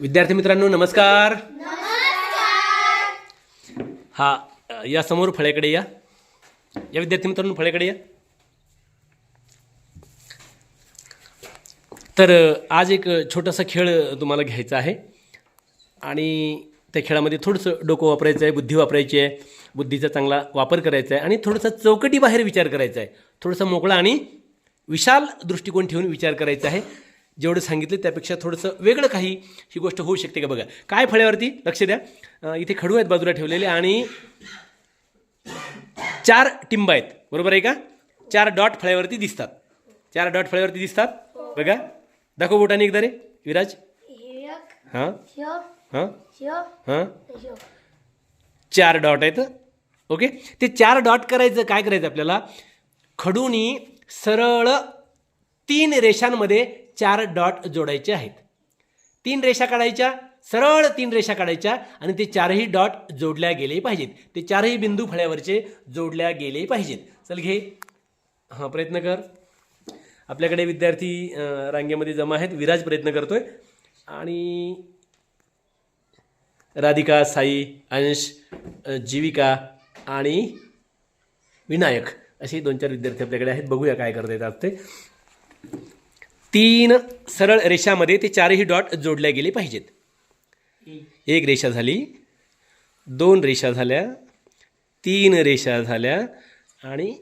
विद्यार्थी मित्रांनो नमस्कार. हा या समोर फळ्याकडे या. या विद्यार्थी मित्रांनो फळ्याकडे या. तर आज एक छोटासा खेळ तुम्हाला घ्यायचा आहे. आणि त्या खेळामध्ये थोडंसं डोकं वापरायचं आहे बुद्धी वापरायची आहे बुद्धीचा चांगला वापर करायचा आहे आणि थोडंसं चौकटी बाहेर विचार करायचा आहे. थोडंसं मोकळा आणि विशाल दृष्टिकोन ठेवून विचार करायचा आहे. जेवढं सांगितलं त्यापेक्षा थोडंसं वेगळं काही ही गोष्ट होऊ शकते का बघा. काय फळ्यावरती? लक्ष द्या. इथे खडू आहेत बाजूला ठेवलेले आणि चार टिंब आहेत. बरोबर आहे का? चार डॉट फळ्यावरती दिसतात. चार डॉट फळ्यावरती दिसतात. बघा. दाखव बोटाने एकदा रे विराज. हां? हां? हां? चार डॉट आहेत. ओके? ते चार डॉट करायचं काय करायचं आपल्याला? खडूनी सरळ तीन रेषांमध्ये चार डॉट जोडायचे आहेत. तीन रेषा काढायच्या सरळ तीन रेषा काढायच्या आणि ते चारही डॉट जोडल्या गेले पाहिजेत. ते चारही बिंदू फळ्यावरचे जोडल्या गेले पाहिजेत. चल घे. हां प्रयत्न कर. आपल्याकडे विद्यार्थी रांगेमध्ये जमा आहेत. विराज प्रयत्न करतोय. आणि राधिका साई अंश जीविका आणि विनायक असे दोन चार विद्यार्थी आपल्याकडे आहेत. बघूया काय करता येतात ते. तीन सरळ रेषामध्ये ते चारही डॉट जोडल्या गेले पाहिजेत. एक रेषा झाली दोन रेषा झाल्या तीन रेषा झाल्या आणि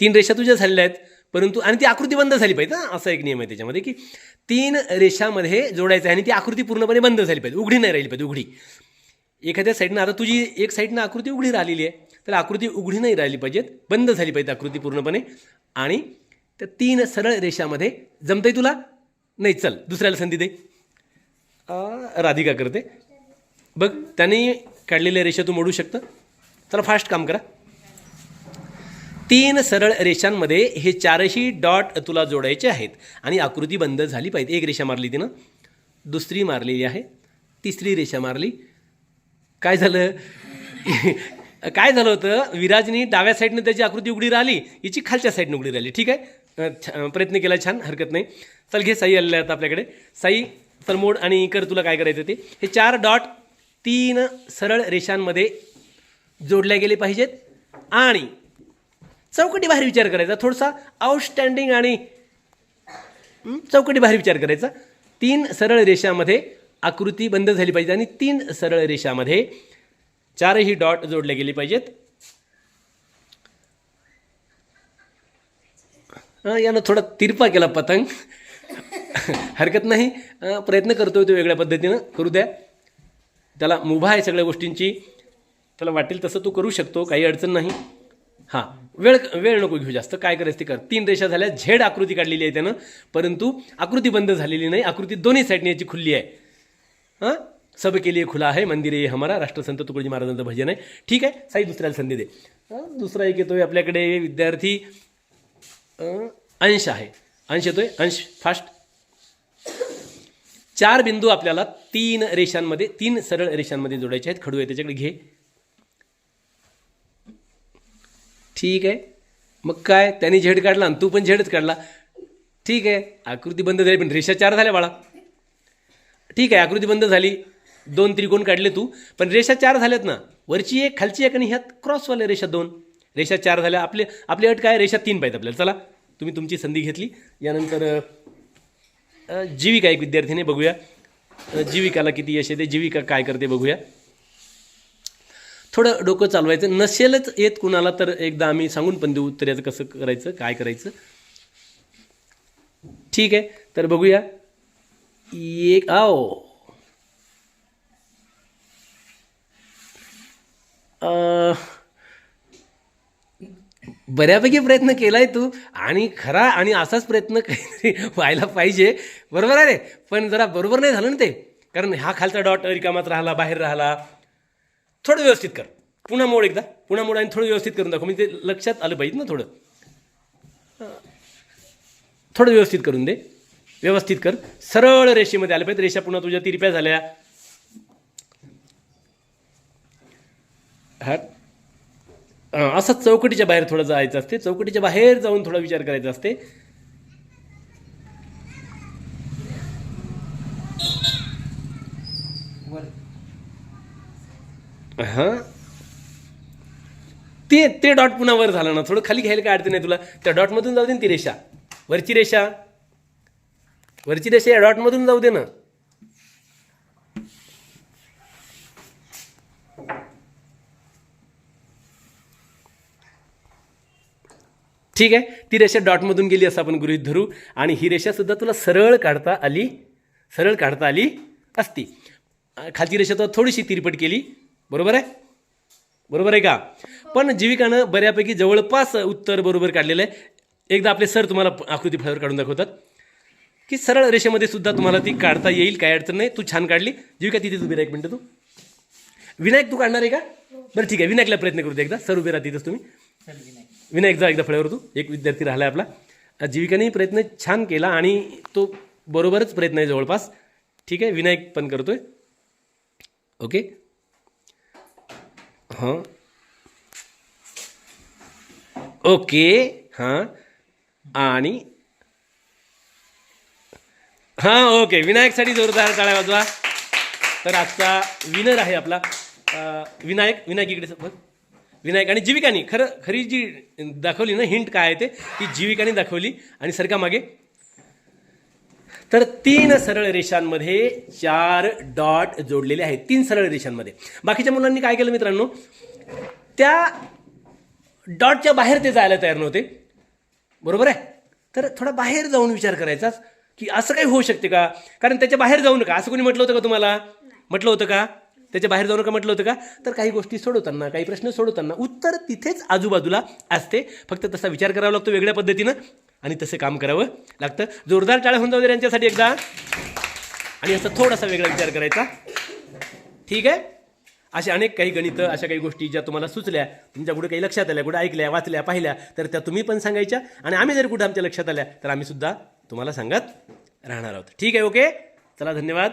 तीन रेषा तुझ्या झालेल्या आहेत. परंतु आणि ती आकृती बंद झाली पाहिजे ना असा एक नियम आहे त्याच्यामध्ये की तीन रेषामध्ये जोडायचं आहे आणि ती आकृती पूर्णपणे बंद झाली पाहिजे. उघडी नाही राहिली पाहिजे उघडी. एखाद्या साईडनं आता तुझी एक साईडनं आकृती उघडी राहिलेली आहे. तर आकृती उघडी नाही राहिली पाहिजेत. बंद झाली पाहिजे आकृती पूर्णपणे. आणि त्या तीन सरळ रेषामध्ये जमतंय तुला? नाही चल दुसऱ्याला संधी दे. अं, राधिका करते. बघ त्याने काढलेल्या रेषा तू मोडू शकतं. चला फास्ट काम करा. तीन सरळ रेषांमध्ये हे चारही डॉट तुला जोडायचे आहेत. आणि आकृती बंद झाली पाहिजे. एक रेषा मारली तिनं. दुसरी मारलेली आहे. तिसरी रेषा मारली. काय झालं? काय झालं होतं? विराजनी डाव्या साईडनं त्याची आकृती उघडी राहिली हिची खालच्या साईडनं उघडी राहिली. ठीक आहे? छ- प्रयत्न केला छान हरकत नाही. चल घे साई आलेल्या आहेत आपल्याकडे. साई चल मोड आणि कर तुला काय करायचं ते? हे चार डॉट तीन सरळ रेषांमध्ये जोडल्या गेले पाहिजेत. आणि चौकटी बाहेर विचार करायचा थोडासा आउटस्टँडिंग आणि चौकटी बाहेर विचार करायचा. तीन सरळ रेषामध्ये आकृती बंद झाली पाहिजे आणि तीन सरळ रेषामध्ये चारही डॉट जोडले गेले पाहिजेत. यानं थोडा तिरपा केला पतंग. हरकत नाही. प्रयत्न करतोय तो वेगळ्या पद्धतीनं. करू द्या. त्याला मुभा आहे सगळ्या गोष्टींची. त्याला वाटेल तसं तू करू शकतो. काही अडचण नाही. हां. वेळ वेळ नको घेऊ जास्त. काय करायचं ते कर. तीन रेषा झाल्या. झेड आकृती काढलेली आहे त्यानं. परंतु आकृती बंद झालेली नाही. आकृती दोन्ही साईडने याची खुल्ली आहे. हां? सब के लिए खुला आहे मंदिर आहे हमारा राष्ट्रसंत तुकडोजी महाराजांचं भजन आहे ठीक आहे साई दुसऱ्याला संधी दे। दुसरा एक येतोय आपल्याकडे विद्यार्थी अंश आहे. अंश येतोय अंश फास्ट चार बिंदू आपल्याला तीन रेषांमध्ये तीन सरळ रेषांमध्ये जोडायचे आहेत. खडू आहे त्याच्याकडे घे. ठीक आहे. मग काय? त्याने झेड काढला आणि तू पण झेडच काढला. ठीक आहे. आकृती बंद झाली पण रेषा चार झाल्या बाळा. ठीक आहे आकृती बंद झाली. दोन त्रिकोण काढले तू. पण रेषा चार झाल्यात ना. वरची एक खालची एक आणि ह्यात क्रॉसवाल्या रेषा दोन. रेषा चार झाल्या. आपले आपली अट काय? रेषा तीन पाहिजे आपल्याला. चला तुम्ही तुमची संधी घेतली. यानंतर जीविका एक विद्यार्थीने बघूया. जीविकाला किती यश येते? जीविका काय करते बघूया. थोडं डोकं चालवायचं. नसेलच येत कुणाला तर एकदा आम्ही सांगून पण देऊ तर याचं कसं करायचं काय करायचं. ठीक आहे. तर बघूया. एक आओ. बऱ्यापैकी प्रयत्न केला आहे तू आणि खरा आणि असाच प्रयत्न काहीतरी व्हायला पाहिजे. बरोबर आहे रे? पण जरा बरोबर नाही झालं ना ते. कारण हा खालचा डॉट रिकामात राहिला बाहेर राहिला. थोडं व्यवस्थित कर. पुन्हा मोड एकदा. पुन्हा मोड आणि थोडं व्यवस्थित करून दाखव. म्हणजे ते लक्षात आलं पाहिजे ना थोडं. थोडं व्यवस्थित करून दे. व्यवस्थित कर. सरळ रेषेमध्ये आलं पाहिजे. रेषा पुन्हा तुझ्या तिरप्या झाल्या. हा? असं चौकटीच्या बाहेर थोडं जायचं असते. चौकटीच्या बाहेर जाऊन थोडा विचार करायचा असते. हां? ते ते डॉट पुन्हा वर झालं ना. थोडं खाली घ्यायला काय अडचण नाही तुला. त्या डॉटमधून जाऊ दे ना ती रेषा. वरची रेषा. वरची रेषा या डॉटमधून जाऊ दे ना. ठीक आहे? ती रेषा डॉटमधून गेली असं आपण गृहित धरू. आणि ही रेषासुद्धा तुला सरळ काढता आली सरळ काढता आली असती. खालची रेषा तुला थोडीशी तिरपट केली. बरोबर आहे? बरोबर आहे का? पण जीविकानं बऱ्यापैकी जवळपास उत्तर बरोबर काढलेलं आहे. एकदा आपले सर तुम्हाला आकृती फळावर काढून दाखवतात. की सरळ रेषेमध्ये सुद्धा तुम्हाला ती काढता येईल काय अडचण नाही. तू छान काढली. जीविका तिथेच उभी राहा एक मिनटं तू. विनायक तू काढणार आहे का? बरं ठीक आहे. विनायकला प्रयत्न करू दे एकदा. सर उभे राहा तिथंच तुम्ही. विनायक जा एकदा फळ्यावर तू एक विद्यार्थी राहिला आपला. जीविकाने प्रयत्न छान केला आणि तो बरोबरच प्रयत्न आहे जवळपास. ठीक आहे विनायक पण करतोय. ओके. हां. ओके. हां. आणि हां ओके. विनायकसाठी जोरदार टाळ्या वाजवा. तर आजचा विनर आहे आपला. विनायक विनायक इकडे बघ. विनायक आणि जीविकानी. खरं खरी जी दाखवली ना हिंट काय आहे ते ती जीविकानी दाखवली आणि सरका मागे. तर तीन सरळ रेषांमध्ये चार डॉट जोडलेले आहेत. तीन सरळ रेषांमध्ये. बाकीच्या मुलांनी काय केलं मित्रांनो? त्या डॉटच्या बाहेर ते जायला तयार नव्हते. बरोबर आहे? तर थोडा बाहेर जाऊन विचार करायचा की असं काही होऊ शकते का? कारण त्याच्या बाहेर जाऊ नका. असं कोणी म्हटलं होतं का तुम्हाला? म्हटलं होतं का? त्याच्या बाहेर जाऊ नका म्हटलं होतं का? तर काही गोष्टी सोडवताना काही प्रश्न सोडवताना उत्तर तिथेच आजूबाजूला असते. फक्त तसा विचार करावा लागतो वेगळ्या पद्धतीनं आणि तसं काम करावं लागतं. जोरदार टाळ्या होऊन जाऊ दे यांच्यासाठी एकदा. आणि असं थोडासा वेगळा विचार करायचा. ठीक आहे? अशा अनेक काही गणितं अशा काही गोष्टी ज्या तुम्हाला सुचल्या तुमच्या कुठे काही लक्षात आल्या कुठे ऐकल्या वाचल्या पाहिल्या तर त्या तुम्ही पण सांगायच्या. आणि आम्ही जर कुठे आमच्या लक्षात आल्या तर आम्ही सुद्धा तुम्हाला सांगत राहणार आहोत. ठीक आहे ओके? चला धन्यवाद.